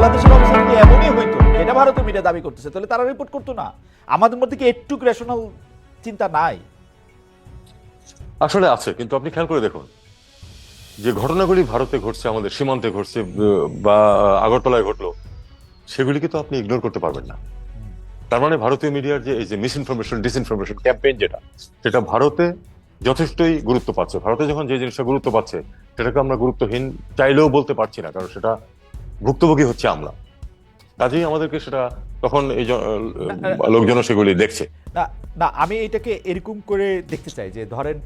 বাংলাদেশের অবস্থা যদি এমনই হইতো? এটা ভারতীয় মিডিয়া দাবি করতেছে, তাহলে তারা রিপোর্ট করতো না? আমাদের মধ্যে কি একটু রেশনাল চিন্তা নাই? আসলে আছে, কিন্তু আপনি খেয়াল করে দেখুন, যে ঘটনাগুলি ভারতে ঘটছে, আমাদের সীমান্তে ঘটছে, বা আগরতলায় ঘটলো, সেগুলিকে তো আপনি ইগনোর করতে পারবেন না। তার মানে ভারতীয় মিডিয়ার যে এই যে মিস ইনফরমেশন ডিসইনফরমেশন ক্যাম্পেইন যেটা, সেটা ভারতে যথেষ্টই গুরুত্ব পাচ্ছে। ভারতে যখন যে জিনিসটা গুরুত্ব পাচ্ছে, সেটাকে আমরা গুরুত্বহীন চাইলেও বলতে পারছি না, কারণ সেটা ভুক্তভোগী হচ্ছে আমরা। কাজেই আমাদেরকে সেটা তখন এই লোকজন সেগুলি দেখছে। না না আমি এটাকে এরকম করে দেখতে চাই যে ধরেন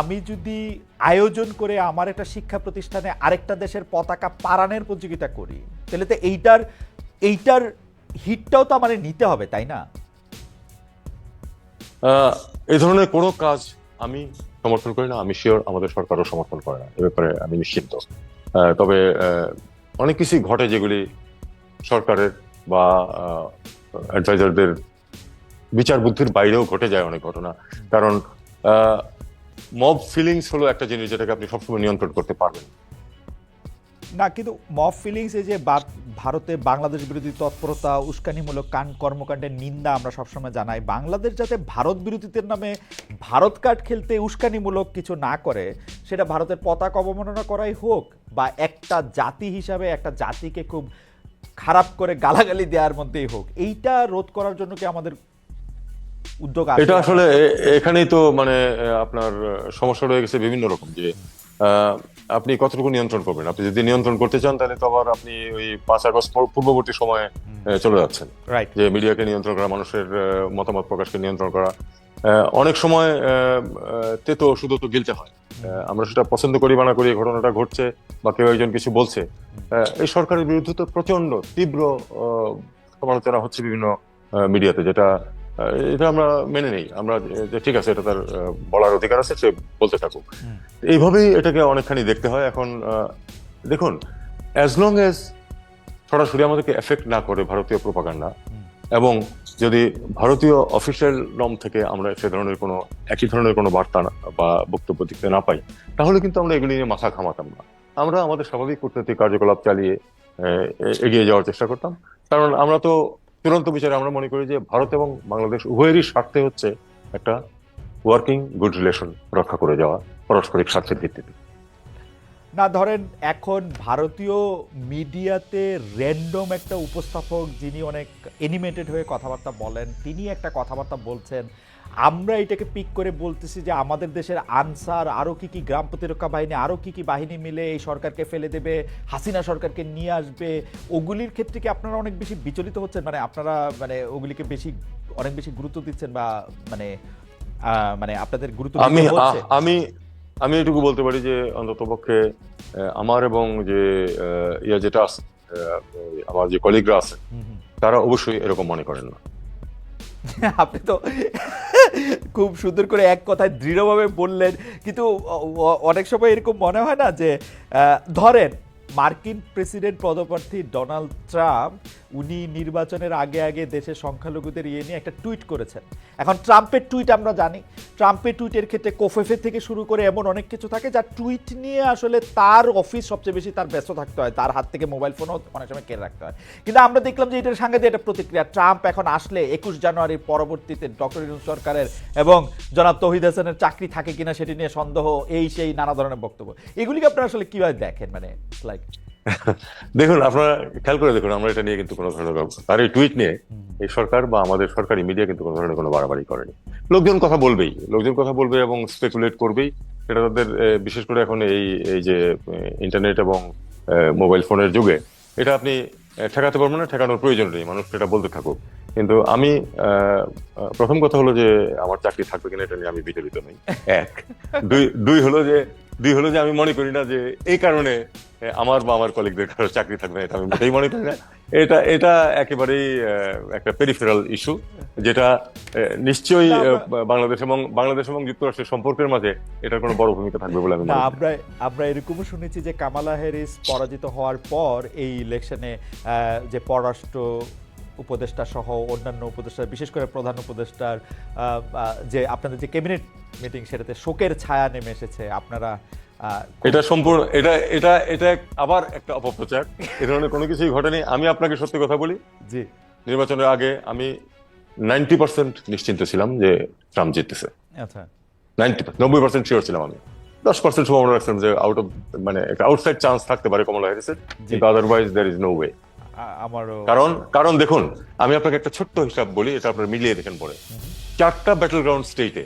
আমি যদি আয়োজন করে আমার একটা শিক্ষা প্রতিষ্ঠানে আরেকটা দেশের পতাকা পারানের প্রতিযোগিতা করি তাহলে তো এইটার এইটার হিটটাও তো আমার নিতে হবে তাই না? এই ধরনের কোনো কাজ আমি সমর্থন করি না। আমি শিওর আমাদের সরকারও সমর্থন করে না। এ ব্যাপারে আমি নিশ্চিন্ত। তবে অনেক কিছুই ঘটে যেগুলি সরকারের বা অ্যাডভাইজারদের বিচার বুদ্ধির বাইরেও ঘটে যায় অনেক ঘটনা। কারণ মব ফিলিংস হলো একটা জিনিস যেটাকে আপনি সবসময় নিয়ন্ত্রণ করতে পারবেন। না। কিন্তু মব ফিলিংস এই যে ভারতে বাংলাদেশ বিরোধী তৎপরতা, উস্কানিমূলক কান কর্মকাণ্ডের নিন্দা আমরা সবসময় জানাই, বাংলাদেশ যাতে ভারত বিরোধীদের নামে ভারত কার্ড খেলতে উস্কানিমূলক কিছু না করে, সেটা ভারতের পতাকা অবমাননা করাই হোক বা একটা জাতি হিসাবে একটা জাতিকে খুব খারাপ করে গালাগালি দেওয়ার মধ্যেই হোক, এইটা রোধ করার জন্য কি আমাদের উদ্যোগ আছে। এটা আসলে এখানেই তো মানে আপনার সমস্যা রয়ে গেছে বিভিন্ন রকম যে আপনি কতটুকু নিয়ন্ত্রণ করবেন? আপনি যদি নিয়ন্ত্রণ করতে চান তাহলে তো আবার আপনি ওই পাঁচ আগস্ট পর- পূর্ববর্তী সময়ে চলে যাচ্ছেন। যে মিডিয়াকে নিয়ন্ত্রণ করা মানুষের মতামত প্রকাশকে নিয়ন্ত্রণ করা অনেক সময় তেতো শুধু তো গিলতে হয়। আমরা সেটা পছন্দ করি বা না করি ঘটনাটা ঘটছে বা কেউ একজন কিছু বলছে এই সরকারের বিরুদ্ধে তো প্রচণ্ড তীব্র সমালোচনা হচ্ছে বিভিন্ন মিডিয়াতে যেটা এটা আমরা মেনে নেই। আমরা যে ঠিক আছে এটা তার বলার অধিকার আছে সে বলতে থাকুক। এইভাবেই এটাকে অনেকখানি দেখতে হয়। এখন দেখুন অ্যাজ লং এজ সরাসরি আমাদেরকে এফেক্ট না করে ভারতীয় প্রপাগান্ডা। এবং যদি ভারতীয় অফিসিয়াল নম থেকে আমরা সে ধরনের কোনো একই ধরনের কোনো বার্তা বা বক্তব্য দিতে না পাই তাহলে কিন্তু আমরা এগুলি নিয়ে মাথা ঘামাতাম না। আমরা আমাদের স্বাভাবিক কূটনৈতিক কার্যকলাপ চালিয়ে এগিয়ে যাওয়ার চেষ্টা করতাম। কারণ আমরা তো চূড়ান্ত বিচারে আমরা মনে করি যে ভারত এবং বাংলাদেশ উভয়েরই স্বার্থে হচ্ছে একটা ওয়ার্কিং গুড রিলেশন রক্ষা করে যাওয়া পারস্পরিক স্বার্থের ভিত্তিতে। না, ধরেন এখন ভারতীয় মিডিয়াতে র্যান্ডম একটা উপস্থাপক যিনি অনেক এনিমেটেড হয়ে কথাবার্তা বলেন তিনি একটা কথাবার্তা বলছেন আমরা এটাকে পিক করে বলতেছি যে আমাদের দেশের আনসার আরও কি কি গ্রাম প্রতিরক্ষা বাহিনী আরও কি কি বাহিনী মিলে এই সরকারকে ফেলে দেবে হাসিনা সরকারকে নিয়ে আসবে ওগুলির ক্ষেত্রে কি আপনারা অনেক বেশি বিচলিত হচ্ছেন? মানে আপনারা মানে ওগুলিকে বেশি অনেক বেশি গুরুত্ব দিচ্ছেন বা মানে মানে আপনাদের গুরুত্ব আমি আমি আমি এটুকু বলতে পারি যে অন্তত পক্ষে আমার এবং যে ইয়া যেটা আছে আমার যে কলিগরা আছে। তারা অবশ্যই এরকম মনে করেন না। আপনি তো খুব সুন্দর করে এক কথায় দৃঢ়ভাবে বললেন। কিন্তু অনেক সময় এরকম মনে হয় না যে ধরেন মার্কিন প্রেসিডেন্ট পদপ্রার্থী ডোনাল্ড ট্রাম্প উনি নির্বাচনের আগে আগে দেশের সংখ্যালঘুদের ইয়ে নিয়ে একটা টুইট করেছেন। এখন ট্রাম্পের টুইট আমরা জানি। ট্রাম্পের টুইটের ক্ষেত্রে কোফেফে থেকে শুরু করে এমন অনেক কিছু থাকে যা টুইট নিয়ে আসলে তার অফিস সবচেয়ে বেশি তার ব্যস্ত থাকতে হয়। তার হাত থেকে মোবাইল ফোনও অনেক সময় কেড়ে রাখতে হয়। কিন্তু আমরা দেখলাম যে এটার সাংঘাতিক একটা প্রতিক্রিয়া। ট্রাম্প এখন আসলে একুশ জানুয়ারির পরবর্তীতে ডক্টর ইউনুস সরকারের এবং জনাব তহিদ হাসানের চাকরি থাকে কিনা সেটি নিয়ে সন্দেহ, এই সেই নানা ধরনের বক্তব্য। এগুলিকে আপনারা আসলে কীভাবে দেখেন? মানে লাইক দেখুন আপনারা খেয়াল করে দেখুন আমরা এটা নিয়ে কিন্তু কোনো ধরনের তার এই টুইট নিয়ে এই সরকার বা আমাদের সরকারি মিডিয়া কিন্তু কোনো ধরনের কোনো বাড়াবাড়ি করেনি। লোকজন কথা বলবেই লোকজন কথা বলবে এবং স্পেকুলেট করবেই। এটা তাদের বিশেষ করে এখন এই এই যে ইন্টারনেট এবং মোবাইল ফোনের যুগে এটা আপনি ঠেকাতে পারবেন না ঠেকানোর প্রয়োজন নেই মানুষ এটা বলতে থাকুক। কিন্তু আমি প্রথম কথা হলো যে আমার চাকরি থাকবে কিনা এটা নিয়ে আমি বিচলিত নই। এক। দুই দুই হলো যে দুই হলো যে আমি মনে করি না যে এই কারণে আমার বা আমার কলিগদের কারও চাকরি থাকবে এটা আমি মোটেই মনে করি না এটা এটা একেবারেই একটা পেরিফেরাল ইস্যু যেটা নিশ্চয়ই বাংলাদেশ এবং বাংলাদেশ এবং যুক্তরাষ্ট্রের সম্পর্কের মাঝে এটার কোনো বড় ভূমিকা থাকবে বলে আমি। আমরা আমরা এরকমও শুনেছি যে কামালা হ্যারিস পরাজিত হওয়ার পর এই ইলেকশনে যে পররাষ্ট্র উপদেষ্টা সহ অন্যান্য উপদেষ্টা বিশেষ করে প্রধান উপদেষ্টার যে আপনাদের যে ক্যাবিনেট মিটিং সেটাতে শোকের ছায়া নেমে এসেছে। আপনারা এটা সম্পূর্ণ এটা এটা এটা আবার একটা অপপ্রচার। এ ধরনের কোনো কিছুই ঘটেনি। আমি আপনাকে সত্যি কথা বলি। জি। নির্বাচনের আগে আমি নাইনটি পার্সেন্ট নিশ্চিন্ত ছিলাম যে ট্রাম্প জিততেছে। আচ্ছা। নাইনটি নব্বই পার্সেন্ট শিওর ছিলাম আমি। দশ পার্সেন্ট সম্ভাবনা রাখছিলাম যে আউট অফ মানে একটা আউটসাইড চান্স থাকতে পারে কমলা হ্যারিসের। কিন্তু otherwise there is no way কারণ কারণ দেখুন আমি আপনাকে একটা ছোট্ট হিসাব বলি এটা আপনার মিলিয়ে দেখেন পরে। চারটা ব্যাটল গ্রাউন্ড স্টেটে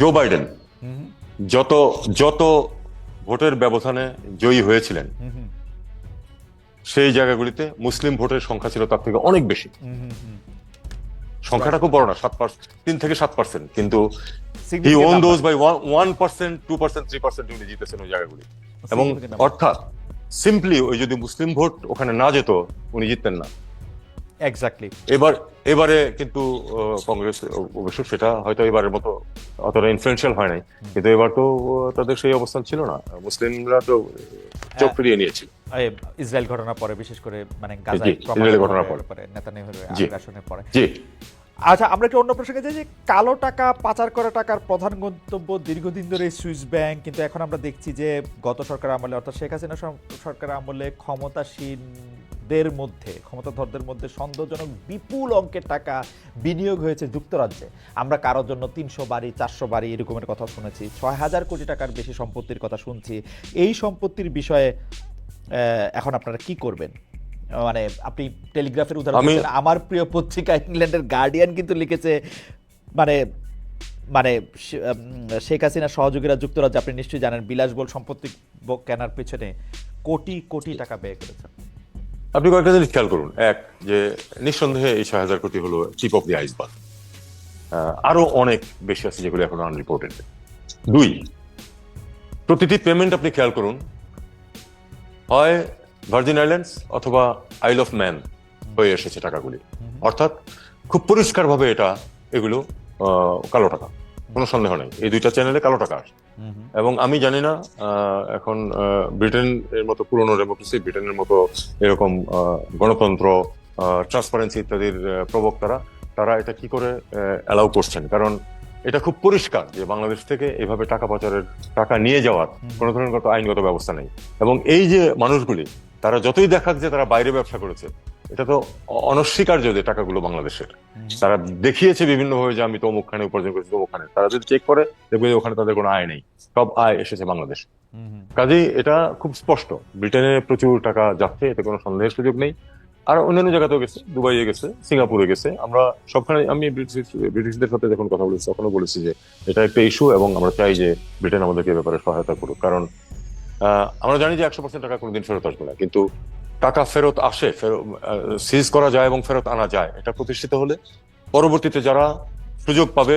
জো বাইডেন যত যত ভোটের ব্যবধানে জয়ী হয়েছিলেন সেই জায়গাগুলিতে মুসলিম ভোটের সংখ্যা ছিল তার থেকে অনেক বেশি। সংখ্যাটা খুব বড় না সাত পার্সেন্ট তিন থেকে সাত পার্সেন্ট কিন্তু he won those by one percent two percent three percent উনি জিতেছেন ওই জায়গাগুলি। এবং অর্থাৎ সিম্পলি ওই যদি মুসলিম ভোট ওখানে না যেত উনি জিততেন না Exactly. এবার এবারে কিন্তু কংগ্রেস অবশ্য সেটা হয়তো এবারের মতো অতটা ইনফ্লুয়েন্সিয়াল হয় নাই কিন্তু এবার তো তাদের সেই অবস্থান ছিল না মুসলিমরা তো চোখ হ্যাঁ। ফিরিয়ে নিয়েছিল ইসরায়েল ঘটনার পরে বিশেষ করে মানে গাজায় ঘটনার পরে। জি। আগ্রাসনের পরে জি আচ্ছা আমরা একটু অন্য প্রসঙ্গে যাই যে কালো টাকা পাচার করা টাকার প্রধান গন্তব্য দীর্ঘদিন ধরে সুইস ব্যাংক, কিন্তু এখন আমরা দেখছি যে গত সরকার আমলে, অর্থাৎ শেখ হাসিনা সরকার আমলে ক্ষমতাসীনদের মধ্যে, ক্ষমতাধরদের মধ্যে সন্দেহজনক বিপুল অঙ্কের টাকা বিনিয়োগ হয়েছে যুক্তরাজ্যে। আমরা কারোর জন্য তিনশো বাড়ি, চারশো বাড়ি এরকমের কথা শুনেছি, ছয় হাজার কোটি টাকার বেশি সম্পত্তির কথা শুনছি। এই সম্পত্তির বিষয়ে এখন আপনারা কি করবেন? মানে আপনি টেলিগ্রাফের উদাহরণ আমি- আমার প্রিয় পত্রিকা ইংল্যান্ডের গার্ডিয়ান কিন্তু লিখেছে মানে মানে শেখ হাসিনার সহযোগীরা যুক্তরাজ্যে আপনি নিশ্চয়ই জানেন বিলাসবহুল সম্পত্তি কেনার পেছনে কোটি কোটি টাকা ব্যয় করেছেন আপনি কয়েকটা জিনিস খেয়াল করুন। এক যে নিঃসন্দেহে এই ছয় হাজার কোটি হলো টিপ অফ দি আইসবার্গ আরও অনেক বেশি আছে যেগুলো এখন আনরিপোর্টেড দুই প্রতিটি পেমেন্ট আপনি খেয়াল করুন হয় ভার্জিন আইল্যান্ডস অথবা আইল অফ ম্যান হয়ে এসেছে টাকাগুলি। অর্থাৎ খুব পরিষ্কারভাবে এটা এগুলো কালো টাকা। কোনো সন্দেহ নেই। এই দুইটা চ্যানেলে কালো টাকা আসে এবং আমি জানি না এখন ব্রিটেন এর মতো পুরনো ডেমোক্রেসি ব্রিটেনের মতো এরকম গণতন্ত্র ট্রান্সপারেন্সি ইত্যাদির প্রবক্তারা, তারা এটা কি করে অ্যালাউ করছেন? কারণ এটা খুব পরিষ্কার যে বাংলাদেশ থেকে এভাবে টাকা পাচারের টাকা নিয়ে যাওয়ার কোনো ধরনের আইনগত ব্যবস্থা নেই। এবং এই যে মানুষগুলি তারা যতই দেখাক যে তারা বাইরে ব্যবসা করেছে এটা তো অনস্বীকার্য যে টাকাগুলো বাংলাদেশের। তারা দেখিয়েছে বিভিন্নভাবে যে আমি তো অমুকখানে উপার্জন করেছি অমুকখানে তারা যদি চেক করে দেখবে যে ওখানে তাদের কোনো আয় নেই। সব আয় এসেছে বাংলাদেশ। কাজেই এটা খুব স্পষ্ট। ব্রিটেনে প্রচুর টাকা যাচ্ছে এতে কোনো সন্দেহের সুযোগ নেই। আর অন্যান্য জায়গাতেও গেছে দুবাইয়ে গেছে সিঙ্গাপুরে গেছে। আমরা সবখানে আমি ব্রিটিশদের সাথে যখন কথা বলেছি তখনও বলেছি যে এটা একটা ইস্যু এবং আমরা চাই যে ব্রিটেন আমাদেরকে ব্যাপারে সহায়তা করুক। কারণ আমরা জানি যে একশো পার্সেন্ট টাকা কোনোদিন ফেরত আসবে না। কিন্তু টাকা ফেরত আসে সিজ করা যায় এবং ফেরত আনা যায়। এটা প্রতিষ্ঠিত হলে পরবর্তীতে যারা সুযোগ পাবে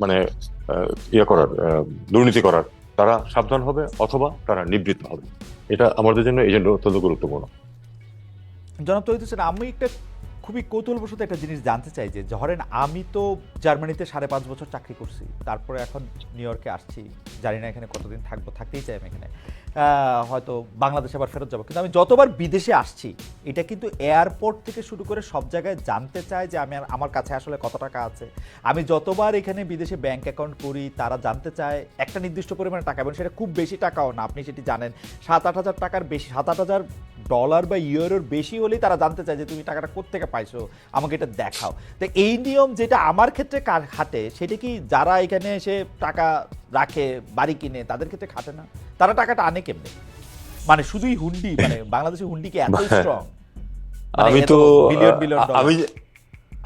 মানে ইয়ে করার দুর্নীতি করার, তারা সাবধান হবে অথবা তারা নিবৃত্ত হবে। এটা আমাদের জন্য এই জন্য অত্যন্ত গুরুত্বপূর্ণ। জনাব তৈরি আমি একটা খুবই কৌতূহলবশত একটা জিনিস জানতে চাই যে, ধরেন আমি তো জার্মানিতে সাড়ে পাঁচ বছর চাকরি করছি, তারপরে এখন নিউ ইয়র্কে আসছি, জানি না এখানে কতদিন থাকব, থাকতেই চাই আমি এখানে। হয়তো বাংলাদেশে আবার ফেরত যাব। কিন্তু আমি যতবার বিদেশে আসছি, এটা কিন্তু এয়ারপোর্ট থেকে শুরু করে সব জায়গায় জানতে চায় যে আমি আমার কাছে আসলে কত টাকা আছে। আমি যতবার এখানে বিদেশে ব্যাংক অ্যাকাউন্ট করি, তারা জানতে চায় একটা নির্দিষ্ট পরিমাণে টাকা, এবং সেটা খুব বেশি টাকাও না, আপনি সেটি জানেন। সাত আট হাজার টাকার বেশি, সাত আট হাজার ডলার বা ইউরোর বেশি হলেই তারা জানতে চায় যে তুমি টাকাটা কোত্থেকে পাইছো, আমাকে এটা দেখাও। তো এই নিয়ম যেটা আমার ক্ষেত্রে কার- খাটে সেটা কি যারা এখানে এসে টাকা রাখে বাড়ি কিনে তাদের ক্ষেত্রে খাটে না। তারা টাকাটা আনে কেমনে? মানে শুধুই হুন্ডি মানে বাংলাদেশের হুন্ডি কি এত স্ট্রং আমি তো আমি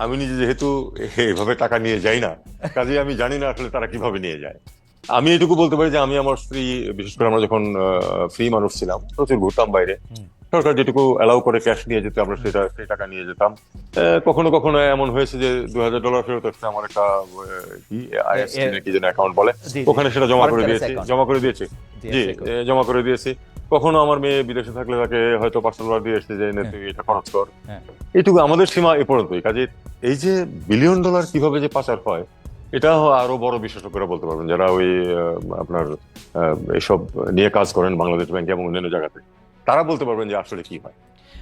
আমি নিজে যেহেতু এভাবে টাকা নিয়ে যাই না কাজে আমি জানি না আসলে তারা কীভাবে নিয়ে যায়। আমি এটুকু বলতে পারি যে আমি আমার স্ত্রী বিশেষ করে আমরা যখন ফ্রি মানুষ ছিলাম প্রচুর ঘুরতাম বাইরে। সরকার যেটুকু অ্যালাউ করে ক্যাশ নিয়ে যেতে আমরা সেটা সেই টাকা নিয়ে যেতাম। কখনো কখনো এমন হয়েছে যে দু হাজার ডলার ফেরত আসছে আমার একটা কি আইএসসি যেন অ্যাকাউন্ট বলে। ওখানে সেটা জমা করে দিয়েছি জমা করে দিয়েছি। জি, জমা করে দিয়েছি। কখনো আমার মেয়ে বিদেশে থাকলে তাকে হয়তো পার্সেল ডলার দিয়ে এসেছে যে নে, তুই এটা খরচ কর। এটুকু আমাদের সীমা এ পর্যন্তই। কাজে এই যে বিলিয়ন ডলার কীভাবে যে পাচার হয় এটা আরও বড় বিশেষজ্ঞরা বলতে পারবেন যারা ওই আপনার আহ, এইসব নিয়ে কাজ করেন বাংলাদেশ ব্যাংকে এবং অন্যান্য জায়গাতে তারা বলতে পারবেন যে আসলে কি হয়।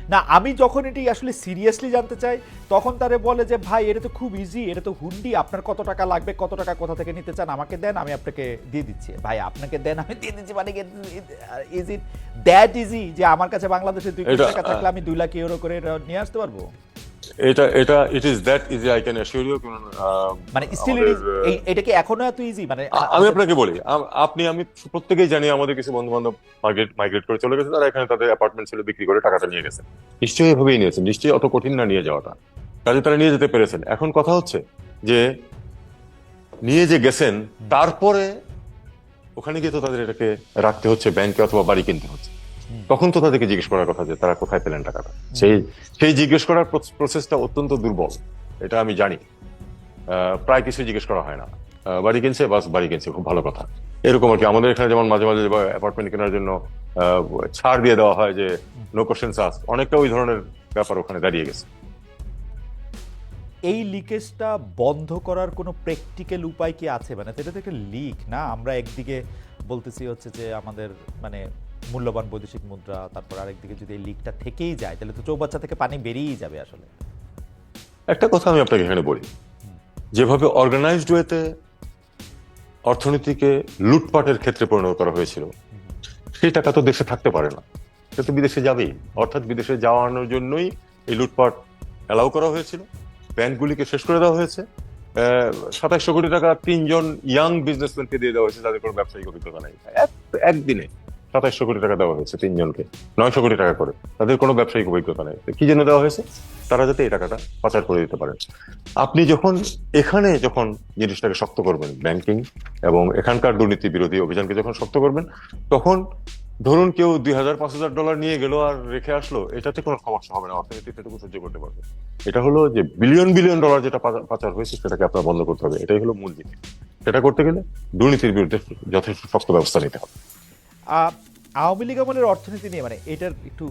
না আমি যখন এটি আসলে সিরিয়াসলি জানতে চাই তখন তারে বলে যে ভাই এটা তো খুব ইজি এটা তো হুন্ডি আপনার কত টাকা লাগবে কত টাকা কোথা থেকে নিতে চান আমাকে দেন আমি আপনাকে দিয়ে দিচ্ছি। ভাই আপনাকে দেন আমি দিয়ে দিচ্ছি মানে ইজ ইট দ্যাট ইজি যে আমার কাছে বাংলাদেশে দুই কোটি টাকা থাকলে আমি দুই লাখ ইউরো করে নিয়ে আসতে পারব? এটা এটা it is that easy I can assure you মানে স্টিল এটা কি এখনও এত ইজি মানে আমি আপনাকে বলি আপনি আমি প্রত্যেকেই জানি আমাদের কিছু বন্ধু বান্ধব মাইগ্রেট মাইগ্রেট করে চলে গেছে তারা এখানে তাদের অ্যাপার্টমেন্ট ছিল বিক্রি করে টাকাটা নিয়ে গেছে। নিশ্চয়ই এভাবেই নিয়েছেন নিশ্চয়ই অত কঠিন না নিয়ে যাওয়াটা। কাজে তারা নিয়ে যেতে পেরেছেন। এখন কথা হচ্ছে যে নিয়ে যে গেছেন তারপরে ওখানে গিয়ে তো তাদের এটাকে রাখতে হচ্ছে ব্যাংকে অথবা বাড়ি কিনতে হচ্ছে। তখন তো তাদেরকে জিজ্ঞেস করার কথা যে তারা কোথায় পেলেন টাকাটা। সেই সেই জিজ্ঞেস করার প্রসেসটা অত্যন্ত দুর্বল, এটা আমি জানি। প্রায় কিছু জিজ্ঞেস করা হয় না। বাড়ি কিনছে, বাস বাড়ি কিনছে, খুব ভালো কথা। এরকম আর কি। আমাদের এখানে যেমন মাঝে মাঝে অ্যাপার্টমেন্ট কেনার জন্য ছাড় দিয়ে দেওয়া হয় যে নো কোশ্চেন আস অনেকটা ওই ধরনের ব্যাপার ওখানে দাঁড়িয়ে গেছে। এই লিকেজটা বন্ধ করার কোনো প্র্যাকটিক্যাল উপায় কি আছে? মানে এটা তো একটা লিক না? আমরা একদিকে বলতেছি হচ্ছে যে আমাদের মানে মূল্যবান বৈদেশিক মুদ্রা, তারপর আরেকদিকে যদি এই লিকটা থেকেই যায়, তাহলে তো চৌবাচ্চা থেকে পানি বেরিয়েই যাবে আসলে। একটা কথা আমি আপনাকে এখানে বলি। যেভাবে অর্গানাইজড ওয়েতে অর্থনীতিকে লুটপাটের ক্ষেত্রে পরিণত করা হয়েছিল, সেই টাকা তো দেশে থাকতে পারে না। সে তো বিদেশে যাবেই। অর্থাৎ বিদেশে যাওয়ানোর জন্যই এই লুটপাট অ্যালাউ করা হয়েছিল। ব্যাংকগুলিকে শেষ করে দেওয়া হয়েছে। সাতাশশো কোটি টাকা তিনজন ইয়াং বিজনেসম্যানকে দিয়ে দেওয়া হয়েছে, যাদের কোনো ব্যবসায়িক অভিজ্ঞতা নেই। এক- একদিনে। সাতাশশো কোটি টাকা দেওয়া হয়েছে তিনজনকে, নয়শো কোটি টাকা করে। তাদের কোনো ব্যবসায়িক অভিজ্ঞতা নেই। কি জন্য দেওয়া হয়েছে? তারা যাতে এই টাকাটা পাচার করে দিতে পারেন। আপনি যখন এখানে যখন জিনিসটাকে শক্ত করবেন, ব্যাংকিং এবং এখানকার দুর্নীতি বিরোধী অভিযানকে যখন শক্ত করবেন, তখন ধরুন কেউ দুই হাজার, পাঁচ হাজার ডলার নিয়ে গেল আর রেখে আসলো, এটাতে কোনো সমস্যা হবে না। অর্থনীতি সেটুকু সহ্য করতে পারবে। এটা হলো যে বিলিয়ন বিলিয়ন ডলার যেটা পাচার হয়েছে, সেটাকে আপনার বন্ধ করতে হবে। এটাই হলো মূল জিনিস সেটা করতে গেলে দুর্নীতির বিরুদ্ধে যথেষ্ট শক্ত ব্যবস্থা নিতে হবে। আওয়ামী লীগ আমলের অর্থনীতি নিয়ে মানে এটার একটু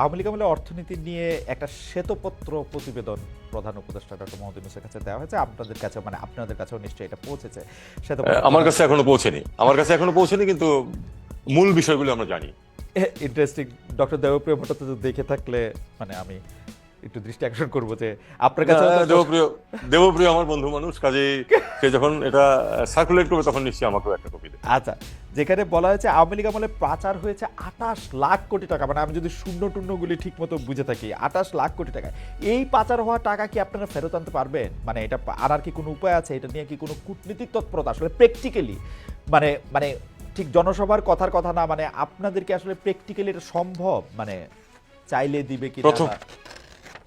আওয়ামী লীগ আমলের অর্থনীতি নিয়ে একটা শ্বেতপত্র প্রতিবেদন প্রধান উপদেষ্টা ডক্টর মোহাম্মদ ইউনূসের কাছে দেওয়া হয়েছে। আপনাদের কাছে মানে আপনাদের কাছেও নিশ্চয়ই এটা পৌঁছেছে। আমার কাছে এখনও পৌঁছেনি। আমার কাছে এখনও পৌঁছেনি কিন্তু মূল বিষয়গুলো আমরা জানি। ইন্টারেস্টিং ডক্টর দেবপ্রিয় ভট্টাচার্য দেখে থাকলে মানে আমি একটু দৃষ্টি আকর্ষণ করব যে আপনার কাছে দেবপ্রিয় দেবপ্রিয় আমার বন্ধু মানুষ কাজে সে যখন এটা সার্কুলেট করবে তখন নিশ্চয়ই আমাকেও একটা কপি দেবে। আচ্ছা যেখানে বলা হয়েছে আওয়ামী লীগ আমলে পাচার হয়েছে আঠাশ লাখ কোটি টাকা। মানে আমি যদি শূন্য টুন্যগুলি ঠিক মতো বুঝে থাকি আঠাশ লাখ কোটি টাকা এই পাচার হওয়া টাকা কি আপনারা ফেরত আনতে পারবেন? মানে এটা আনার কি কোনো উপায় আছে? এটা নিয়ে কি কোনো কূটনীতিক তৎপরতা? আসলে প্র্যাকটিক্যালি মানে মানে ঠিক জনসভার কথার কথা না মানে আপনাদেরকে আসলে প্র্যাকটিক্যালি এটা সম্ভব? মানে চাইলে দিবে কি প্রথম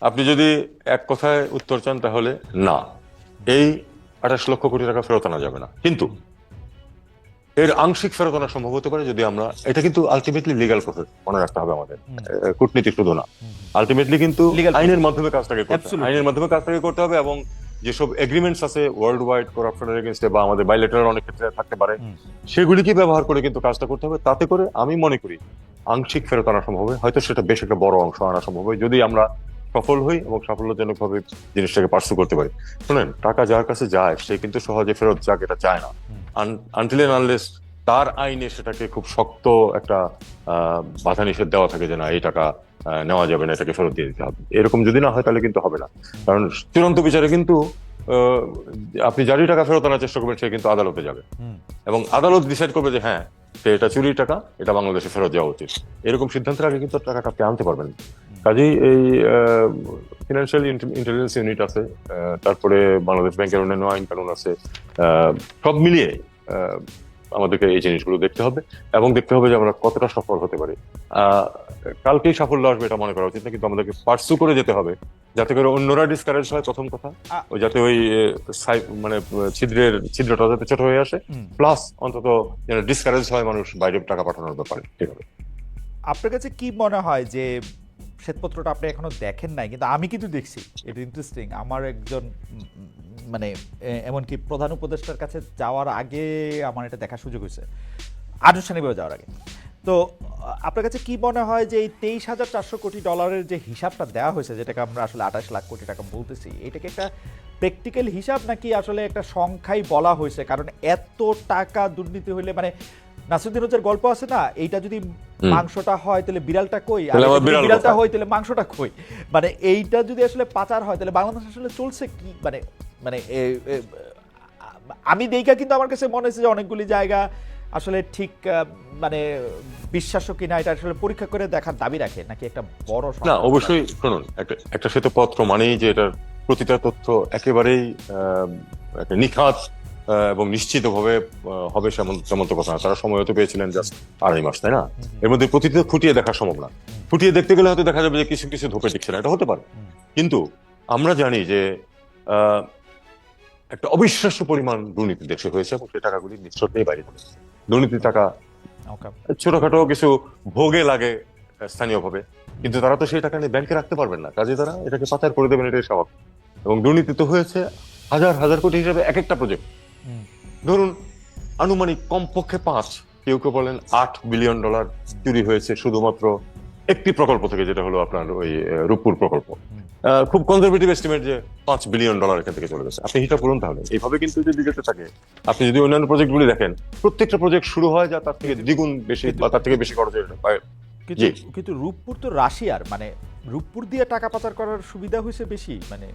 আপনি যদি এক কথায় উত্তর চান তাহলে না। এই আঠাশ লক্ষ কোটি টাকা ফেরত আনা যাবে না। কিন্তু এর আংশিক ফেরত আনা সম্ভব হতে পারে যদি আমরা এটা কিন্তু আলটিমেটলি লিগাল প্রসেস মনে রাখতে হবে আমাদের। কূটনীতি শুধু না। আলটিমেটলি কিন্তু আইনের মাধ্যমে কাজটাকে করতে হবে। আইনের মাধ্যমে কাজটাকে করতে হবে এবং যেসব এগ্রিমেন্টস আছে ওয়ার্ল্ড ওয়াইড করাপশনের এগেনস্টে বা আমাদের বাইলেটারাল অনেক ক্ষেত্রে থাকতে পারে সেগুলিকে ব্যবহার করে কিন্তু কাজটা করতে হবে। তাতে করে আমি মনে করি আংশিক ফেরত আনা সম্ভব হবে। হয়তো সেটা বেশ একটা বড় অংশ আনা সম্ভব হয় যদি আমরা সফল হই এবং সাফল্যজনক ভাবে জিনিসটাকে পার্সু করতে পারি। শুনেন টাকা যার কাছে যায় সে কিন্তু সহজে ফেরত যাক এটা চায় না। আনটিল আনলেস তার আইনে সেটাকে খুব শক্ত একটা আহ, বাধা নিষেধ দেওয়া থাকে যে না এই টাকা নেওয়া যাবে না এটাকে ফেরত দিয়ে দিতে হবে। এরকম যদি না হয় তাহলে কিন্তু হবে না। কারণ চূড়ান্ত বিচারে কিন্তু আপনি যারই টাকা ফেরত আনার চেষ্টা করবেন সে কিন্তু আদালতে যাবে। এবং আদালত ডিসাইড করবে যে হ্যাঁ সে এটা চুরির টাকা এটা বাংলাদেশে ফেরত যাওয়া উচিত। এরকম সিদ্ধান্তের আগে কিন্তু টাকাটা আপনি আনতে পারবেন। কাজেই এই ফিনান্সিয়াল ইন্টেলিজেন্স ইউনিট আছে তারপরে বাংলাদেশ ব্যাংকের অন্যান্য আইন কানুন আছে সব মিলিয়ে আমাদেরকে এই জিনিসগুলো দেখতে হবে এবং দেখতে হবে যে আমরা কতটা সফল হতে পারি। কালকেই সাফল্য আসবে এটা মনে করা উচিত না কিন্তু আমাদেরকে পার্সু করে যেতে হবে যাতে করে অন্যরা ডিসকারেজ হয় প্রথম কথা ওই যাতে ওই সাই- মানে ছিদ্রের ছিদ্রটা যাতে ছোট হয়ে আসে প্লাস অন্তত যেন ডিসকারেজ হয় মানুষ বাইরে টাকা পাঠানোর ব্যাপারে ঠিক আছে। আপনার কাছে কি মনে হয় যে শ্বেতপত্রটা আপনি এখনও দেখেন নাই, কিন্তু আমি কিন্তু দেখছি। এটা ইন্টারেস্টিং আমার একজন মানে এমনকি প্রধান উপদেষ্টার কাছে যাওয়ার আগে আমার এটা দেখার সুযোগ হয়েছে। আনুষ্ঠানিকভাবে যাওয়ার আগে। তো, আপনার কাছে কি মনে হয় যে এই তেইশ হাজার চারশো কোটি ডলারের যে হিসাবটা দেওয়া হয়েছে, যেটাকে আমরা আসলে আঠাশ লাখ কোটি টাকা বলতেছি এটাকে একটা প্র্যাকটিক্যাল হিসাব নাকি আসলে একটা সংখ্যাই বলা হয়েছে? কারণ এত টাকা দুর্নীতি হইলে মানে নাসিরুদ্দিন হজ্জার গল্প আছে না? এইটা যদি মাংসটা হয় তাহলে বিড়ালটা কই? আর বিড়ালটা হয় তাহলে মাংসটা কই? মানে এইটা যদি আসলে পাচার হয় তাহলে বাংলাদেশ আসলে চলছে কি? মানে মানে আমি দেখা কিন্তু আমার কাছে মনে হচ্ছে যে অনেকগুলি জায়গা আসলে ঠিক মানে বিশ্বাস্য কিনা এটা আসলে পরীক্ষা করে দেখার দাবি রাখে নাকি একটা বড় না অবশ্যই শুনুন একটা শ্বেতপত্র মানেই যে এটার প্রতিটা তথ্য একেবারেই নিখাত এবং নিশ্চিতভাবে হবে সেমন তেমন তো কথা তারা সময় হতে পেয়েছিলেন জাস্ট আড়াই মাস তাই না? এর মধ্যে প্রতিটা খুঁটিয়ে দেখা সম্ভব না। খুঁটিয়ে দেখতে গেলে হয়তো দেখা যাবে যে কিছু কিছু ধোপে টিকছে না। এটা হতে পারে। কিন্তু আমরা জানি যে একটা অবিশ্বাস্য পরিমাণ দুর্নীতি দেশে হয়েছে এবং সেই টাকাগুলি নিঃশর্তেই বাইরে গেছে। দুর্নীতির টাকা ছোটখাটো কিছু ভোগে লাগে স্থানীয়ভাবে। কিন্তু তারা তো সেই টাকা নিয়ে ব্যাংকে রাখতে পারবেন না। কাজে তারা এটাকে পাচার করে দেবেন এটাই স্বাভাবিক। এবং দুর্নীতি তো হয়েছে হাজার হাজার কোটি হিসাবে এক একটা প্রজেক্ট। ধরুন আনুমানিক কমপক্ষে পাঁচ কেউ কেউ বলেন আট বিলিয়ন ডলার চুরি হয়েছে শুধুমাত্র একটি প্রকল্প থেকে যেটা হলো আপনার ওই রূপপুর প্রকল্প। খুব কনজারভেটিভ এস্টিমেট যে পাঁচ বিলিয়ন ডলার এখান থেকে চলে গেছে। আপনি হিসাব করুন তাহলে। এইভাবে কিন্তু যদি যেতে থাকে আপনি যদি অন্যান্য প্রজেক্টগুলি দেখেন প্রত্যেকটা প্রজেক্ট শুরু হয় যা তার থেকে দ্বিগুণ বেশি বা তার থেকে বেশি খরচ হয় কিন্তু কিন্তু রূপপুর তো রাশিয়ার মানে রূপপুর দিয়ে টাকা পাচার করার সুবিধা হয়েছে বেশি মানে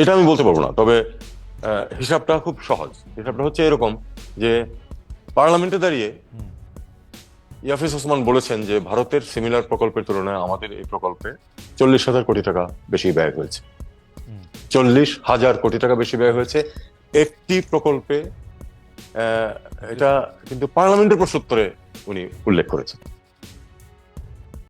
এটা আমি বলতে পারব না। তবে হিসাবটা খুব সহজ। হিসাবটা হচ্ছে এরকম যে পার্লামেন্টে দাঁড়িয়ে। ইয়াফিস ওসমান বলেছেন যে ভারতের সিমিলার প্রকল্পের তুলনায় আমাদের এই প্রকল্পে চল্লিশ হাজার কোটি টাকা বেশি ব্যয় হয়েছে। চল্লিশ হাজার কোটি টাকা বেশি ব্যয় হয়েছে। একটি প্রকল্পে এটা কিন্তু পার্লামেন্টের প্রশ্নোত্তরে উনি উল্লেখ করেছেন।